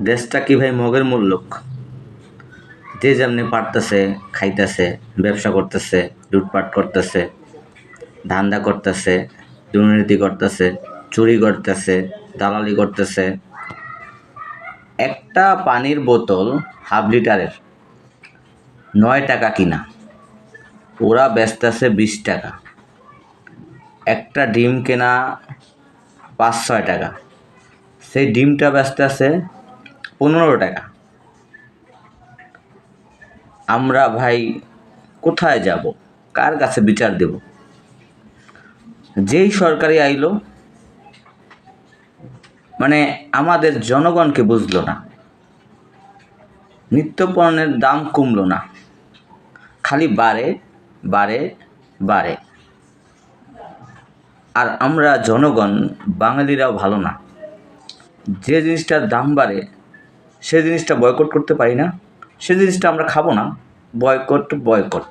দেশটা কি ভাই মগের মূল্যক যে যেমনি পারতেছে, খাইতেছে, ব্যবসা করতেছে, লুটপাট করতেছে, ধান্দা করতেছে, দুর্নীতি করতেছে, চুরি করতেছে, দালালি করতেছে, একটা পানির বোতল হাফ লিটারের, নয় টাকা কিনা। ওরা বেচতেছে বিশ টাকা। একটা ডিম কেনা পাঁচ, ছয় টাকা। সেই ডিমটা বেচতেছে পনেরো টাকা। আমরা ভাই কোথায় যাব? কার কাছে বিচার দেব? যেই সরকারি আইলো মানে আমাদের জনগণকে বুঝলো না। নিত্য পণ্যের দাম কমলো না। খালি বাড়ে বাড়ে বাড়ে। আর আমরা জনগণ, বাঙালিরাও ভালো না। যে জিনিসটার দাম বাড়ে সে জিনিসটা বয়কট করতে পারি না। সে জিনিসটা আমরা খাব না। Boycott boycott